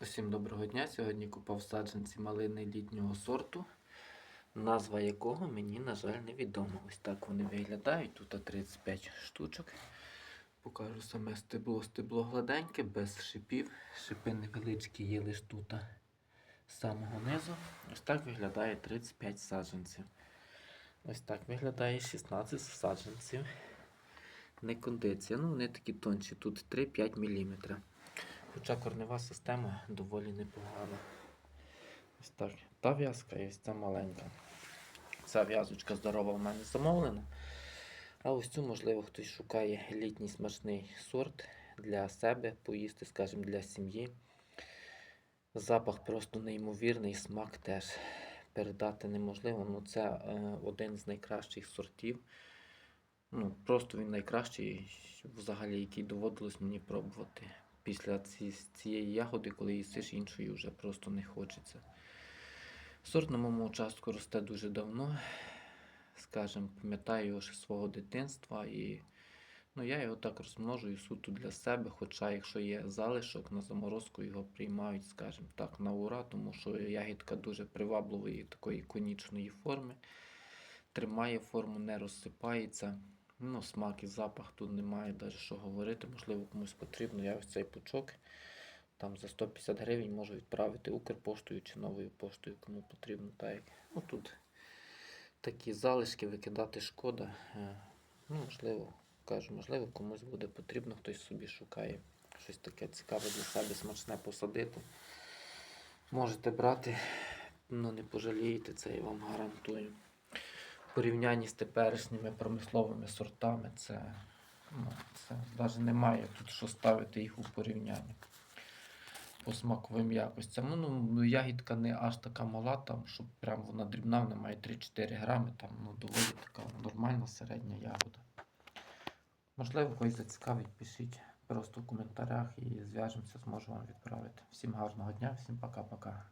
Усім доброго дня. Сьогодні купав саджанці малини літнього сорту, назва якого мені, на жаль, невідома. Ось так вони виглядають. Тут 35 штучок. Покажу саме стебло. Стебло гладеньке, без шипів. Шипи невеличкі є лише тут з самого низу. Ось так виглядає 35 саджанців. Ось так виглядає 16 саджанців. Не кондиція. Ну, вони такі тонші. Тут 3-5 мм. Хоча корнева система доволі непогана. Ось так. Та в'язка і ось ця маленька. Ця в'язочка здорова в мене замовлена. А ось цю, можливо, хтось шукає літній смачний сорт для себе, поїсти, скажімо, для сім'ї. Запах просто неймовірний, смак теж передати неможливо. Ну, це е, один з найкращих сортів. Ну, просто він найкращий, взагалі, який доводилось мені пробувати. Після ці, цієї ягоди, коли їсиш іншої, вже просто не хочеться. Сорт на моєму участку росте дуже давно. Скажем, пам'ятаю його ще свого дитинства. І ну, я його так розмножую суто для себе. Хоча, якщо є залишок на заморозку, його приймають, скажімо так, на ура, тому що ягідка дуже привабливої такої конічної форми. Тримає форму, не розсипається. Ну, смак і запах тут немає навіть що говорити. Можливо, комусь потрібно. Я ось цей пучок там за 150 гривень можу відправити Укрпоштою чи новою поштою, кому потрібно. Так, як. Ну, тут такі залишки викидати шкода. Е, Ну, можливо, кажу, можливо, комусь буде потрібно, хтось собі шукає щось таке цікаве для себе, смачне посадити. Можете брати, ну не пожалієте, це я вам гарантую порівнянні з теперішніми промисловими сортами, це, ну, це навіть немає тут що ставити їх у порівняння по смаковим якостям. Ну, ну, ягідка не аж така мала, там, щоб прям вона дрібна, вона має 3-4 грами, там, ну, доволі така нормальна середня ягода. Можливо, когось зацікавить, пишіть просто в коментарях і зв'яжемося, зможу вам відправити. Всім гарного дня, всім пока-пока.